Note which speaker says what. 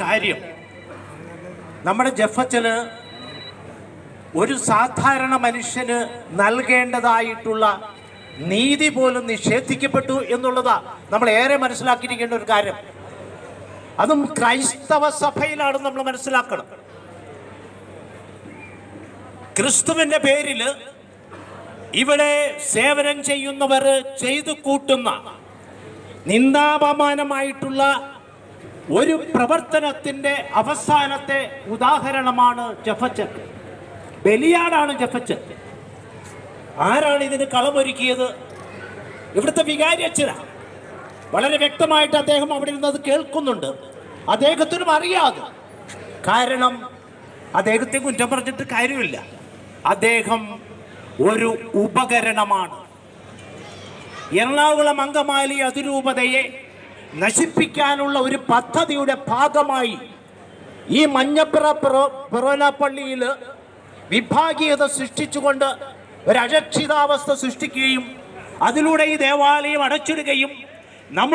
Speaker 1: കാര്യം. നമ്മുടെ ജഫച്ചന് ഒരു സാധാരണ മനുഷ്യന് നൽകേണ്ടതായിട്ടുള്ള നീതി പോലും നിഷേധിക്കപ്പെട്ടു എന്നുള്ളതാ നമ്മൾ ഏറെ മനസ്സിലാക്കിയിരിക്കേണ്ട ഒരു കാര്യം. അതും ക്രൈസ്തവ സഭയിലാണ് നമ്മൾ മനസ്സിലാക്കണം. ക്രിസ്തുവിന്റെ പേരിൽ ഇവിടെ സേവനം ചെയ്യുന്നവർ ചെയ്തു കൂട്ടുന്ന നിന്ദാപമാനമായിട്ടുള്ള ഒരു പ്രവർത്തനത്തിന്റെ അവസാനത്തെ ഉദാഹരണമാണ് ജഫച്ചക്ക് ബലിയാടാണ് ജഫച്ചക്ക് ആരാണ് ഇതിന് കളമൊരുക്കിയത്? ഇവിടുത്തെ വികാരി അച്ഛനാ. വളരെ വ്യക്തമായിട്ട് അദ്ദേഹം അവിടെ ഇരുന്നത് കേൾക്കുന്നുണ്ട്. അദ്ദേഹത്തിനും അറിയാതെ. കാരണം അദ്ദേഹത്തെ കുറ്റം പറഞ്ഞിട്ട് കാര്യമില്ല. അദ്ദേഹം ഒരു ഉപകരണമാണ്. എറണാകുളം അങ്കമാലി അതിരൂപതയെ നശിപ്പിക്കാനുള്ള ഒരു പദ്ധതിയുടെ ഭാഗമായി ഈ മഞ്ഞപ്പിറ പെറോന പള്ളിയിൽ വിഭാഗീയത സൃഷ്ടിച്ചുകൊണ്ട് ഒരു അരക്ഷിതാവസ്ഥ സൃഷ്ടിക്കുകയും അതിലൂടെ ഈ ദേവാലയം അടച്ചിടുകയും നമുക്ക്